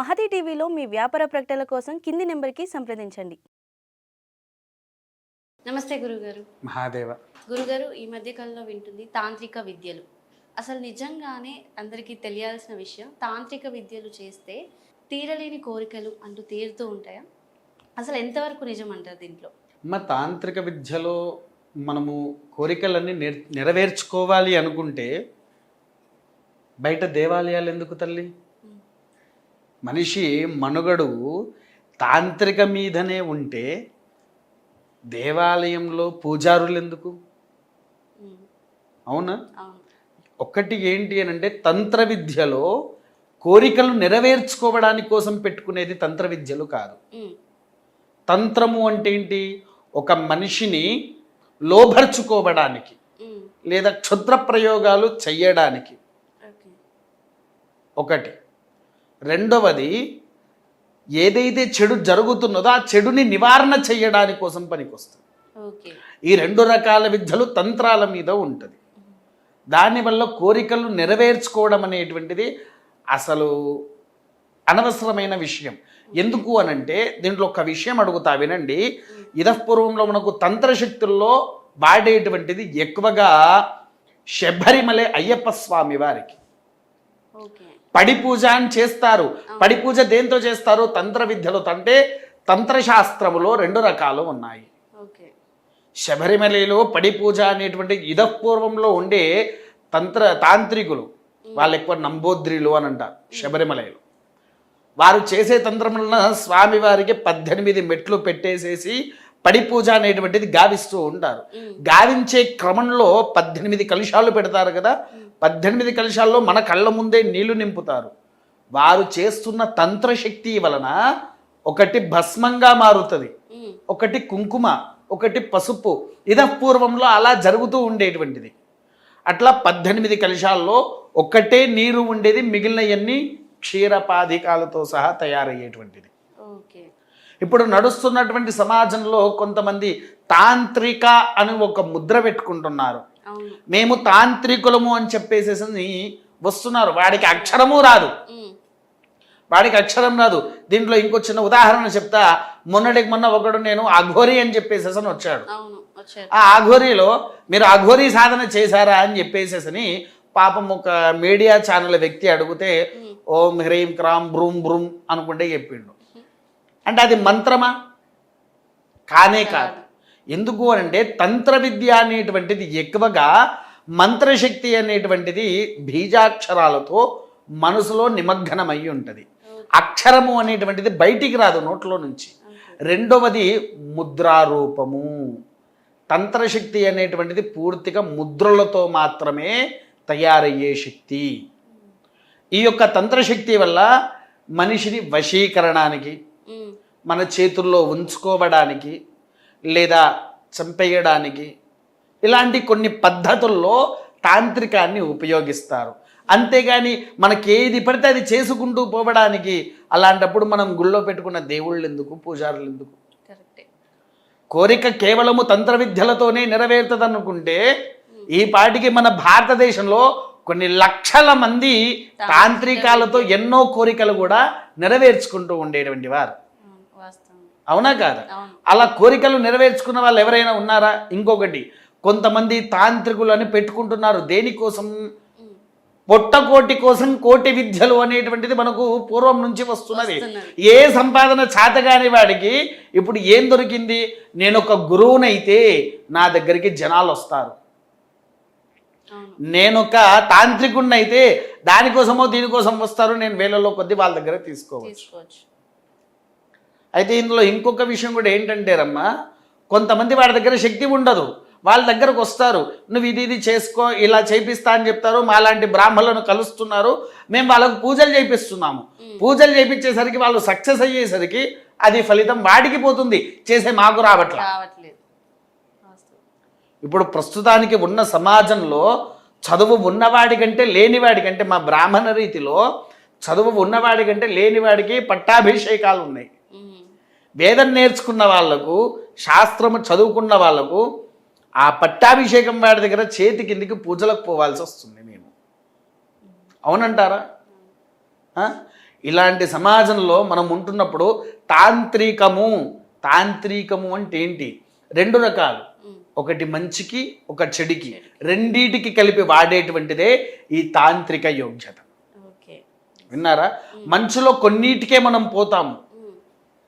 మహతి టీవీలో మీ వ్యాపార ప్రకటనల కోసం కింది నెంబర్కి సంప్రదించండి. నమస్తే గురుగారు. మహాదేవ. గురుగారు ఈ మధ్య కాలంలో వింటుంది తాంత్రిక విద్యలు. అసలు నిజంగానే అందరికీ తెలియాల్సిన విషయం తాంత్రిక విద్యలు చేస్తే తీరలేని కోరికలు అంటూ తీరుతూ ఉంటాయా? అసలు ఎంతవరకు నిజం అంటారు దీంట్లో? అమ్మ తాంత్రిక విద్యలో మనము కోరికలన్నీ నెర నెరవేర్చుకోవాలి అనుకుంటే బయట దేవాలయాలు ఎందుకు తల్లి? మనిషి మనుగడు తాంత్రిక మీదనే ఉంటే దేవాలయంలో పూజారులు ఎందుకు అవునా. ఒక్కటి ఏంటి అని అంటే తంత్ర విద్యలో కోరికలు నెరవేర్చుకోవడానికి కోసం పెట్టుకునేది తంత్ర విద్యలు కాదు. తంత్రము అంటే ఏంటి? ఒక మనిషిని లోభర్చుకోవడానికి లేదా క్షుద్ర ప్రయోగాలు చెయ్యడానికి ఒకటి. రెండవది ఏదైతే చెడు జరుగుతున్నదో ఆ చెడుని నివారణ చేయడానికి కోసం పనికొస్తుంది. ఈ రెండు రకాల విద్యలు తంత్రాల మీద ఉంటుంది. దానివల్ల కోరికలు నెరవేర్చుకోవడం అనేటువంటిది అసలు అనవసరమైన విషయం. ఎందుకు అనంటే దీంట్లో ఒక విషయం అడుగుతా వినండి. ఇదపూర్వంలో మనకు తంత్రశక్తుల్లో వాడేటువంటిది ఎక్కువగా శబరిమలై అయ్యప్ప స్వామి వారికి. పడి పూజ అని చేస్తారు. పడి పూజ దేంతో చేస్తారు? తంత్ర విద్యలో. అంటే తంత్రశాస్త్రములో రెండు రకాలు ఉన్నాయి. ఓకే. శబరిమలలో పడి పూజ అనేటువంటి ఇదపూర్వంలో ఉండే తంత్ర తాంత్రికులు. వాళ్ళు ఎక్కువ నంబోద్రిలు అని అంటారు శబరిమలలో. వారు చేసే తంత్రములన స్వామివారికి పద్దెనిమిది మెట్లు పెట్టేసేసి పడి పూజ అనేటువంటిది గావిస్తూ ఉంటారు. గావించే క్రమంలో పద్దెనిమిది కలుషాలు పెడతారు కదా? పద్దెనిమిది కలుషాల్లో మన కళ్ళ ముందే నీళ్ళు నింపుతారు. వారు చేస్తున్న తంత్రశక్తి వలన ఒకటి భస్మంగా మారుతుంది. ఒకటి కుంకుమ ఒకటి పసుపు ఇదపూర్వంలో అలా జరుగుతూ ఉండేటువంటిది. అట్లా పద్దెనిమిది కలశాల్లో ఒక్కటే నీరు ఉండేది మిగిలినవన్నీ క్షీరపాధికాలతో సహా తయారయ్యేటువంటిది. ఓకే. ఇప్పుడు నడుస్తున్నటువంటి సమాజంలో కొంతమంది తాంత్రిక అని ఒక ముద్ర పెట్టుకుంటున్నారు. మేము తాంత్రికులము అని చెప్పేసేసి వస్తున్నారు. వాడికి అక్షరము రాదు. వాడికి అక్షరం రాదు. దీంట్లో ఇంకో చిన్న ఉదాహరణ చెప్తా. మొన్నటికి మొన్న ఒకడు నేను అఘోరి అని చెప్పేసేసి వచ్చాడు. ఆ అఘోరీలో మీరు అఘోరీ సాధన చేశారా అని చెప్పేసేసని పాపం ఒక మీడియా ఛానల్ వ్యక్తి అడిగితే ఓం హ్రీం క్రామ్ బ్రూమ్ బ్రూమ్ అనుకుంటే చెప్పిండు. అంటే అది మంత్రమా? కానే కాదు. ఎందుకు అంటే తంత్ర విద్య అనేటువంటిది ఎక్కువగా మంత్రశక్తి అనేటువంటిది బీజాక్షరాలతో మనసులో నిమగ్నమై ఉంటుంది. అక్షరము అనేటువంటిది బయటికి రాదు నోట్లో నుంచి. రెండవది ముద్రారూపము. తంత్రశక్తి అనేటువంటిది పూర్తిగా ముద్రలతో మాత్రమే తయారయ్యే శక్తి. ఈ యొక్క తంత్రశక్తి వల్ల మనిషిని వశీకరణానికి మన చేతుల్లో ఉంచుకోవడానికి లేదా చంపేయడానికి ఇలాంటి కొన్ని పద్ధతుల్లో తాంత్రికాన్ని ఉపయోగిస్తారు. అంతేగాని మనకి ఏది పడితే అది చేసుకుంటూ పోవడానికి అలాంటప్పుడు మనం గుళ్ళో పెట్టుకున్న దేవుళ్ళు ఎందుకు పూజారులు ఎందుకు కోరిక కేవలము తంత్ర విద్యలతోనే నెరవేరుతుంది అనుకుంటే ఈ పాటికి మన భారతదేశంలో కొన్ని లక్షల మంది తాంత్రికాలతో ఎన్నో కోరికలు కూడా నెరవేర్చుకుంటూ ఉండేటువంటి వారు. అవును కాదా? అలా కోరికలు నెరవేర్చుకున్న వాళ్ళు ఎవరైనా ఉన్నారా? ఇంకొకటి కొంతమంది తాంత్రికులు అని పెట్టుకుంటున్నారు. దేనికోసం? పొట్టకోటి కోసం కోటి విద్యలు అనేటువంటిది మనకు పూర్వం నుంచి వస్తున్నది. ఏ సంపాదన చేతగాని వాడికి ఇప్పుడు ఏం దొరికింది? నేను ఒక గురువునైతే నా దగ్గరికి జనాలు వస్తారు. నేను ఒక తాంత్రికుడినైతే దానికోసమో దీనికోసం వస్తారు నేను వేలలో కొద్ది వాళ్ళ దగ్గర తీసుకోవచ్చు. అయితే ఇందులో ఇంకొక విషయం కూడా ఏంటంటే రమ్మా కొంతమంది వాడి దగ్గర శక్తి ఉండదు. వాళ్ళ దగ్గరకు వస్తారు. నువ్వు ఇది ఇది చేసుకో ఇలా చేపిస్తా అని చెప్తారు. మాలాంటి బ్రాహ్మణులను కలుస్తున్నారు. మేము వాళ్ళకు పూజలు చేపిస్తున్నాము. పూజలు చేపించేసరికి వాళ్ళు సక్సెస్ అయ్యేసరికి అది ఫలితం వాడికి పోతుంది. చేసే మాకు రావట్లా. రావట్లేదు ఇప్పుడు ప్రస్తుతానికి ఉన్న సమాజంలో చదువు ఉన్నవాడి కంటే లేనివాడి కంటే మా బ్రాహ్మణ రీతిలో చదువు ఉన్నవాడి కంటే లేనివాడికి పట్టాభిషేకాలు ఉన్నాయి. వేదం నేర్చుకున్న వాళ్ళకు శాస్త్రము చదువుకున్న వాళ్ళకు ఆ పట్టాభిషేకం వాడి దగ్గర చేతి కిందికి పూజలకు పోవాల్సి వస్తుంది మేము. అవునంటారా? ఇలాంటి సమాజంలో మనం ఉంటున్నప్పుడు తాంత్రికము తాంత్రికము అంటే ఏంటి? రెండు రకాలు. ఒకటి మంచికి ఒక చెడికి రెండిటికి కలిపి వాడేటువంటిదే ఈ తాంత్రిక యోగ్యత. ఓకే. విన్నారా? మంచులో కొన్నిటికే మనం పోతాము.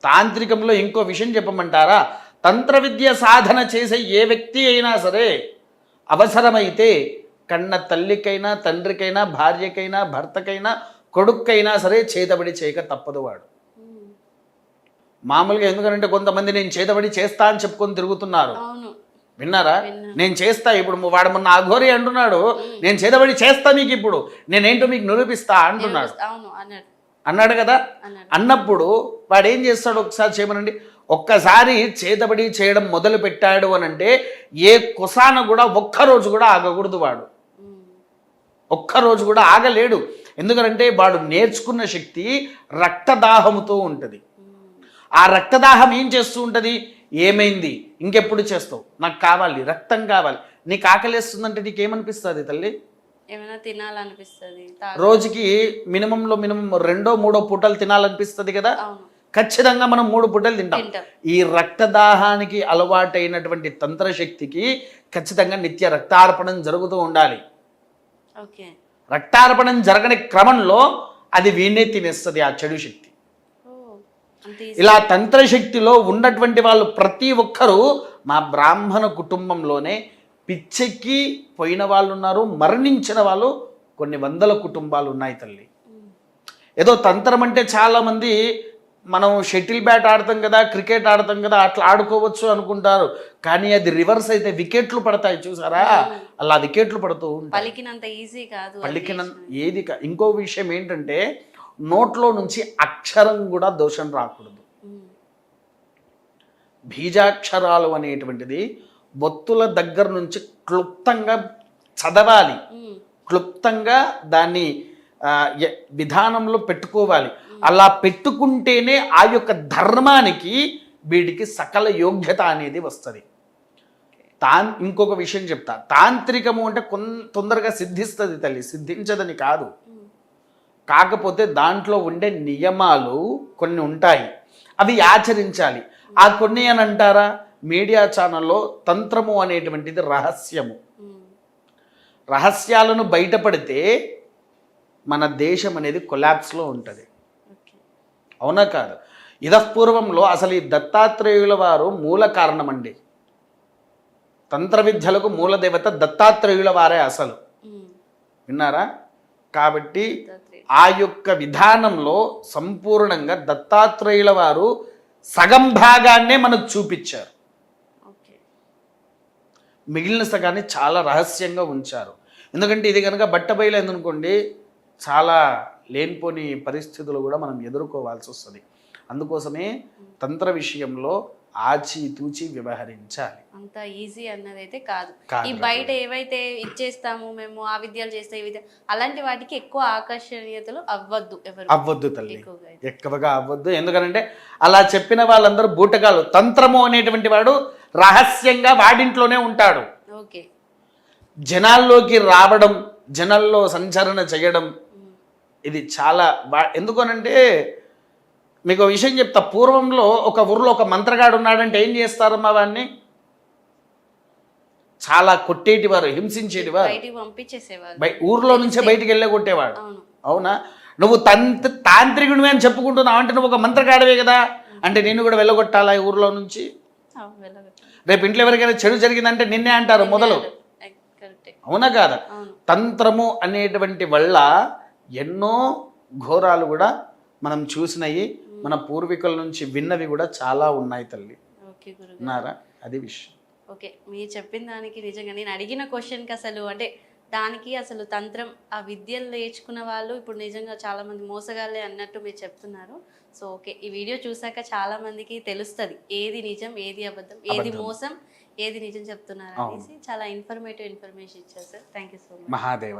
తాంత్రికంలో ఇంకో విషయం చెప్పమంటారా? తంత్ర విద్య సాధన చేసే ఏ వ్యక్తి అయినా సరే అవసరమైతే కన్న తల్లికైనా తండ్రికైనా భార్యకైనా భర్తకైనా కొడుక్కైనా సరే చేతబడి చేయక తప్పదు వాడు. మామూలుగా ఎందుకంటే కొంతమంది నేను చేతబడి చేస్తా అని చెప్పుకొని తిరుగుతున్నారు. అవును. విన్నారా? విన్నా. నేను చేస్తా ఇప్పుడు వాడు మొన్న అఘోరి అంటున్నాడు. నేను చేతబడి చేస్తా మీకు ఇప్పుడు. నేనేంటో మీకు నిరూపిస్తా అంటున్నాడు. అన్నాడు. కదా? అన్నప్పుడు వాడు ఏం చేస్తాడు ఒకసారి చేయమనండి? ఒక్కసారి చేతబడి చేయడం మొదలు పెట్టాడు అని అంటే ఏ కుసాన కూడా ఒక్కరోజు కూడా ఆగకూడదు వాడు. ఒక్కరోజు కూడా ఆగలేడు. ఎందుకంటే వాడు నేర్చుకున్న శక్తి రక్తదాహముతో ఉంటుంది. ఆ రక్తదాహం ఏం చేస్తూ ఉంటుంది? ఏమైంది? ఇంకెప్పుడు చేస్తావు? నాకు కావాలి రక్తం కావాలి. నీకు ఆకలేస్తుందంటే నీకేమనిపిస్తుంది తల్లి? ఏమైనా తినాలనిపిస్తుంది. రోజుకి మినిమంలో మినిమం రెండో మూడో పూటలు తినాలనిపిస్తుంది కదా? ఖచ్చితంగా మనం మూడు పూటలు తింటాం. ఈ రక్తదాహానికి అలవాటైనటువంటి తంత్రశక్తికి ఖచ్చితంగా నిత్య రక్తార్పణం జరుగుతూ ఉండాలి. ఓకే. రక్తార్పణం జరగని క్రమంలో అది వీణే తినేస్తుంది ఆ చెడు శక్తి. ఇలా తంత్రశక్తిలో ఉన్నటువంటి వాళ్ళు ప్రతి ఒక్కరూ మా బ్రాహ్మణ కుటుంబంలోనే పిచ్చెక్కి పోయిన వాళ్ళు ఉన్నారు మరణించిన వాళ్ళు కొన్ని వందల కుటుంబాలు ఉన్నాయి తల్లి. ఏదో తంత్రం అంటే చాలామంది మనం షటిల్ బ్యాట్ ఆడతాం కదా క్రికెట్ ఆడతాం కదా అట్లా ఆడుకోవచ్చు అనుకుంటారు. కానీ అది రివర్స్ అయితే వికెట్లు పడతాయి చూసారా? అలా వికెట్లు పడుతూ ఉంటాయి. పలికినంత ఈజీ కాదు చేసినది. ఏది ఇంకో విషయం ఏంటంటే నోట్లో నుంచి అక్షరం కూడా దోషం రాకూడదు. బీజాక్షరాలు అనేటువంటిది బొత్తుల దగ్గర నుంచి క్లుప్తంగా చదవాలి. క్లుప్తంగా దాన్ని విధానంలో పెట్టుకోవాలి. అలా పెట్టుకుంటేనే ఆ యొక్క ధర్మానికి వీడికి సకల యోగ్యత అనేది వస్తుంది. తాన్ ఇంకొక విషయం చెప్తా. తాంత్రికము అంటే కొన్ తొందరగా సిద్ధిస్తుంది తల్లి సిద్ధించదని కాదు. కాకపోతే దాంట్లో ఉండే నియమాలు కొన్ని ఉంటాయి. అవి ఆచరించాలి. ఆ కొన్ని అని అంటారా? మీడియా ఛానల్లో తంత్రము అనేటువంటిది రహస్యము. రహస్యాలను బయటపడితే మన దేశం అనేది కొలాప్స్లో ఉంటుంది. అవునా కాదు? ఇదపూర్వంలో అసలు ఈ దత్తాత్రేయుల వారు మూల కారణమండి. తంత్ర విద్యలకు మూల దేవత దత్తాత్రేయుల వారే అసలు. విన్నారా? కాబట్టి. ఆ యొక్క విధానంలో సంపూర్ణంగా దత్తాత్రేయుల వారు సగం భాగాన్నే మనకు చూపించారు. ఓకే. మిగిలిన సగాన్ని చాలా రహస్యంగా ఉంచారు. ఎందుకంటే ఇది కనుక బట్టబయలైందనుకోండి చాలా లేనిపోని పరిస్థితులు కూడా మనం ఎదుర్కోవాల్సి వస్తుంది. అందుకోసమే తంత్ర విషయంలో ఆచి తూచి వ్యవహరించాలి. అంత ఈజీ అన్నది అయితే కాదు ఈ బయట ఏవైతే ఇచ్చేస్తాము మేము ఆ విద్యలు చేస్తే ఈ విద్య అలాంటి వాటికి ఎక్కువ ఆకర్షణీయతలు అవ్వద్దు ఎవరు. అవ్వద్దు తల్లి. ఎక్కువగా అవ్వద్దు. ఎందుకంటే అలా చెప్పిన వాళ్ళందరూ బూటకాలు తంత్రము అనేటువంటి వాడు రహస్యంగా వాడింట్లోనే ఉంటాడు. ఓకే. జనాల్లోకి రావడం జనాల్లో సంచరణ చేయడం ఇది చాలా ఎందుకనంటే మీకు విషయం చెప్తా. పూర్వంలో ఒక ఊర్లో ఒక మంత్రగాడు ఉన్నాడంటే ఏం చేస్తారమ్మా వాడిని చాలా కొట్టేటివారు హింసించేటివారు. ఊర్లో నుంచే బయటికి వెళ్ళే కొట్టేవాడు అవును? నువ్వు తంత్ర తాంత్రికుడివి అని చెప్పుకుంటున్నావు అంటే నువ్వు ఒక మంత్రగాడివే కదా? అంటే నిన్ను కూడా వెళ్ళగొట్టాలా ఈ ఊర్లో నుంచి. రేపు ఇంట్లో ఎవరికైనా చెడు జరిగిందంటే నిన్నే అంటారు మొదలు. అవునా కాదా? తంత్రము అనేటువంటి వల్ల ఎన్నో ఘోరాలు కూడా మనం చూసినవి మన పూర్వీకుల నుంచి విన్నవి కూడా చాలా ఉన్నాయి తల్లి. ఉన్నారా అది విషయం. ఓకే మీరు చెప్పిన దానికి నిజంగా నేను అడిగిన క్వశ్చన్కి అసలు అంటే దానికి అసలు తంత్రం ఆ విద్యలు నేర్చుకున్న వాళ్ళు ఇప్పుడు నిజంగా చాలా మంది మోసగాళ్ళే అన్నట్టు మీరు చెప్తున్నారు. సో ఓకే ఈ వీడియో చూసాక చాలా మందికి తెలుస్తుంది ఏది నిజం ఏది అబద్ధం ఏది. మోసం ఏది నిజం చెప్తున్నారు. అనేసి చాలా ఇన్ఫర్మేటివ్ ఇన్ఫర్మేషన్ ఇచ్చారు sir thank you so much Mahadeva.